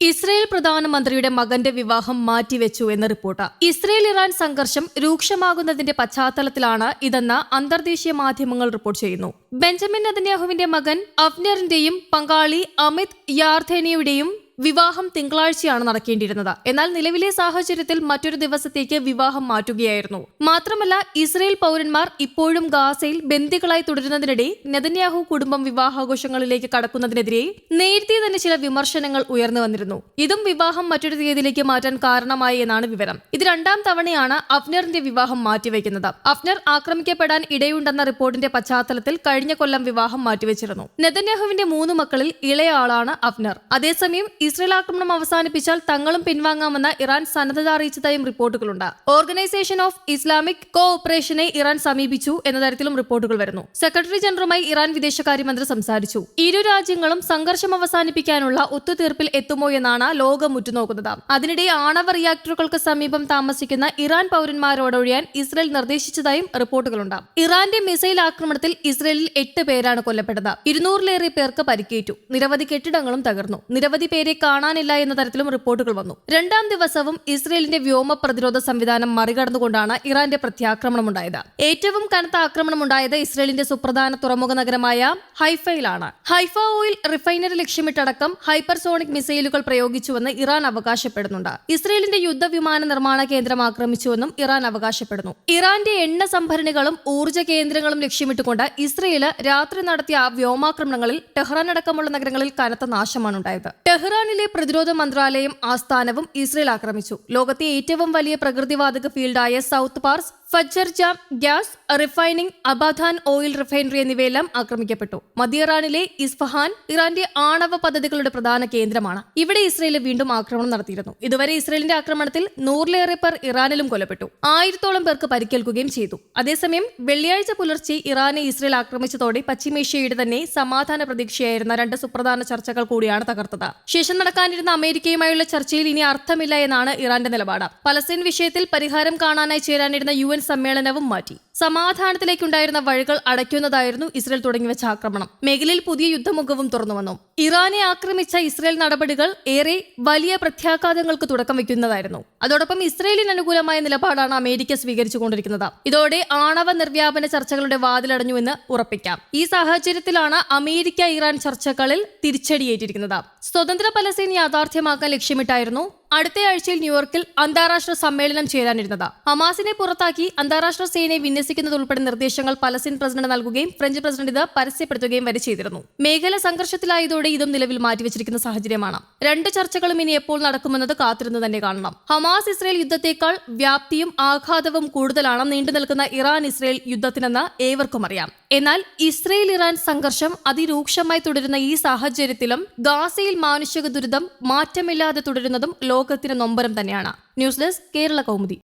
Israel പ്രധാനമന്ത്രിയുടെ മകന്റെ വിവാഹം മാറ്റിവെച്ചു എന്ന റിപ്പോർട്ട്. ഇസ്രയേൽ ഇറാൻ സംഘർഷം രൂക്ഷമാകുന്നതിന്റെ പശ്ചാത്തലത്തിലാണ് ഇതെന്ന് അന്തർദേശീയ മാധ്യമങ്ങൾ റിപ്പോർട്ട് ചെയ്യുന്നു. ബെഞ്ചമിൻ നദന്യാഹുവിന്റെ മകൻ അഫ്നറിന്റെയും പങ്കാളി അമിത് യാർധേനിയുടെയും വിവാഹം തിങ്കളാഴ്ചയാണ് നടക്കേണ്ടിയിരുന്നത്. എന്നാൽ നിലവിലെ സാഹചര്യത്തിൽ മറ്റൊരു ദിവസത്തേക്ക് വിവാഹം മാറ്റുകയായിരുന്നു. മാത്രമല്ല ഇസ്രയേൽ പൗരന്മാർ ഇപ്പോഴും ഗാസയിൽ ബന്ദികളായി തുടരുന്നതിനിടെ നെതന്യാഹു കുടുംബം വിവാഹാഘോഷങ്ങളിലേക്ക് കടക്കുന്നതിനെതിരെ നേരത്തെ തന്നെ ചില വിമർശനങ്ങൾ ഉയർന്നു വന്നിരുന്നു. ഇതും വിവാഹം മറ്റൊരു തീയതിയിലേക്ക് മാറ്റാൻ കാരണമായി എന്നാണ് വിവരം. ഇത് രണ്ടാം തവണയാണ് അഫ്നറിന്റെ വിവാഹം മാറ്റിവെക്കുന്നത്. അഫ്നർ ആക്രമിക്കപ്പെടാൻ ഇടയുണ്ടെന്ന റിപ്പോർട്ടിന്റെ പശ്ചാത്തലത്തിൽ കഴിഞ്ഞ കൊല്ലം വിവാഹം മാറ്റിവെച്ചിരുന്നു. നെതന്യാഹുവിന്റെ മൂന്ന് മക്കളിൽ ഇളയ ആളാണ് അഫ്നർ. അതേസമയം ഇസ്രയേൽ ആക്രമണം അവസാനിപ്പിച്ചാൽ തങ്ങളും പിൻവാങ്ങാമെന്ന് ഇറാൻ സന്നദ്ധത അറിയിച്ചതായും റിപ്പോർട്ടുകളുണ്ട്. ഓർഗനൈസേഷൻ ഓഫ് ഇസ്ലാമിക് കോ ഓപ്പറേഷനെ ഇറാൻ സമീപിച്ചു എന്ന തരത്തിലും റിപ്പോർട്ടുകൾ വരുന്നു. സെക്രട്ടറി ജനറലുമായി ഇറാൻ വിദേശകാര്യമന്ത്രി സംസാരിച്ചു. ഇരു രാജ്യങ്ങളും സംഘർഷം അവസാനിപ്പിക്കാനുള്ള ഒത്തുതീർപ്പിൽ എത്തുമോ എന്നാണ് ലോകം ഉറ്റുനോക്കുന്നത്. അതിനിടെ ആണവ റിയാക്ടറുകൾക്ക് സമീപം താമസിക്കുന്ന ഇറാൻ പൗരന്മാരോടൊഴിയാൻ ഇസ്രയേൽ നിർദ്ദേശിച്ചതായും റിപ്പോർട്ടുകളുണ്ട്. ഇറാന്റെ മിസൈൽ ആക്രമണത്തിൽ ഇസ്രയേലിൽ എട്ട് പേരാണ് കൊല്ലപ്പെട്ടത്. ഇരുന്നൂറിലേറെ പേർക്ക് പരിക്കേറ്റു. നിരവധി കെട്ടിടങ്ങളും തകർന്നു. നിരവധി പേരെ കാണാനില്ല എന്ന തരത്തിലും റിപ്പോർട്ടുകൾ വന്നു. രണ്ടാം ദിവസവും ഇസ്രയേലിന്റെ വ്യോമ പ്രതിരോധ സംവിധാനം മറികടന്നുകൊണ്ടാണ് ഇറാന്റെ പ്രത്യാക്രമണമുണ്ടായത്. ഏറ്റവും കനത്ത ആക്രമണമുണ്ടായത് ഇസ്രയേലിന്റെ സുപ്രധാന തുറമുഖ നഗരമായ ഹൈഫയിലാണ്. ഹൈഫ ഓയിൽ റിഫൈനറി ലക്ഷ്യമിട്ടടക്കം ഹൈപ്പർസോണിക് മിസൈലുകൾ പ്രയോഗിച്ചുവെന്ന് ഇറാൻ അവകാശപ്പെടുന്നുണ്ട്. ഇസ്രയേലിന്റെ യുദ്ധവിമാന നിർമ്മാണ കേന്ദ്രം ആക്രമിച്ചുവെന്നും ഇറാൻ അവകാശപ്പെടുന്നു. ഇറാന്റെ എണ്ണ സംഭരണികളും ഊർജ കേന്ദ്രങ്ങളും ലക്ഷ്യമിട്ടുകൊണ്ട് ഇസ്രയേൽ രാത്രി നടത്തിയ വ്യോമാക്രമണങ്ങളിൽ ടെഹ്റാൻ അടക്കമുള്ള നഗരങ്ങളിൽ കനത്ത നാശമാണ് ഉണ്ടായത്. ടെഹ്റാനിലെ പ്രതിരോധ മന്ത്രാലയം ആസ്ഥാനവും ഇസ്രയേൽ ആക്രമിച്ചു. ലോകത്തെ ഏറ്റവും വലിയ പ്രകൃതിവാതക ഫീൽഡായ South Pars Fajr Jam gas refining Abadan oil refinery എന്നിവയെല്ലാം ആക്രമിക്കപ്പെട്ടു. മദിയറാനിലെ ഇസ്ഫഹാൻ ഇറാന്റെ ആണവ പദ്ധതികളുടെ പ്രധാന കേന്ദ്രമാണ്. ഇവിടെ ഇസ്രയേൽ വീണ്ടും ആക്രമണം നടത്തിയിരുന്നു. ഇതുവരെ ഇസ്രയേലിന്റെ ആക്രമണത്തിൽ നൂറിലേറെ പേർ ഇറാനിലും കൊല്ലപ്പെട്ടു. ആയിരത്തോളം പേർക്ക് പരിക്കേൽക്കുകയും ചെയ്തു. അതേസമയം വെള്ളിയാഴ്ച പുലർച്ചെ ഇറാനെ ഇസ്രയേൽ ആക്രമിച്ചതോടെ പശ്ചിമേഷ്യയുടെ തന്നെ സമാധാന പ്രതീക്ഷയായിരുന്ന രണ്ട് സുപ്രധാന ചർച്ചകൾ കൂടിയാണ് തകർത്തത്. ശേഷം നടക്കാനിരുന്ന അമേരിക്കയുമായുള്ള ചർച്ചയിൽ ഇനി അർത്ഥമില്ല എന്നാണ് ഇറാന്റെ നിലപാട്. പലസ്തീൻ വിഷയത്തിൽ പരിഹാരം കാണാനായി ചേരാനിരുന്ന യു സമ്മേളനവും മാറ്റി. സമാധാനത്തിലേക്കുണ്ടായിരുന്ന വഴികൾ അടയ്ക്കുന്നതായിരുന്നു ഇസ്രയേൽ തുടങ്ങിവെച്ച ആക്രമണം. മേഖലയിൽ പുതിയ യുദ്ധമുഖവും തുറന്നു വന്നു ഇറാനെ ആക്രമിച്ച ഇസ്രയേൽ നടപടികൾ ഏറെ വലിയ പ്രത്യാഘാതങ്ങൾക്ക് തുടക്കം വെക്കുന്നതായിരുന്നു അതോടൊപ്പം ഇസ്രയേലിന് അനുകൂലമായ നിലപാടാണ് അമേരിക്ക സ്വീകരിച്ചുകൊണ്ടിരിക്കുന്നത്. ഇതോടെ ആണവ നിർവ്യാപന ചർച്ചകളുടെ വാതിലടഞ്ഞുവെന്ന് ഉറപ്പിക്കാം. ഈ സാഹചര്യത്തിലാണ് അമേരിക്ക ഇറാൻ ചർച്ചകളിൽ തിരിച്ചടിയേറ്റിരിക്കുന്നത്. സ്വതന്ത്ര പലസ്തീൻ യാഥാർത്ഥ്യമാക്കാൻ ലക്ഷ്യമിട്ടായിരുന്നു അടുത്ത ആഴ്ചയിൽ ന്യൂയോർക്കിൽ അന്താരാഷ്ട്ര സമ്മേളനം ചേരാനിരുന്നത്. ഹമാസിനെ പുറത്താക്കി അന്താരാഷ്ട്ര സേനയെ വിന്യസിക്കുന്നതുൾപ്പെടെ നിർദ്ദേശങ്ങൾ പലസ്തീൻ പ്രസിഡന്റ് നൽകുകയും ഫ്രഞ്ച് പ്രസിഡന്റ് ഇത് പരസ്യപ്പെടുത്തുകയും വരെ ചെയ്തിരുന്നു. മേഖല സംഘർഷത്തിലായതോടെ ഇതും നിലവിൽ മാറ്റിവെച്ചിരിക്കുന്ന സാഹചര്യമാണ്. രണ്ട് ചർച്ചകളും ഇനി എപ്പോൾ നടക്കുമെന്നത് കാത്തിരുന്ന് തന്നെ കാണണം. ഹമാസ് ഇസ്രയേൽ യുദ്ധത്തേക്കാൾ വ്യാപ്തിയും ആഘാതവും കൂടുതലാണ് നീണ്ടു നിൽക്കുന്ന ഇറാൻ ഇസ്രയേൽ യുദ്ധത്തിനെന്ന് ഏവർക്കും അറിയാം. എന്നാൽ ഇസ്രയേൽ ഇറാൻ സംഘർഷം അതിരൂക്ഷമായി തുടരുന്ന ഈ സാഹചര്യത്തിലും ഗാസയിൽ മാനുഷിക ദുരിതം മാറ്റമില്ലാതെ തുടരുന്നതും ലോകത്തിന് നൊമ്പരം തന്നെയാണ്. News desk Kerala Kaumudi.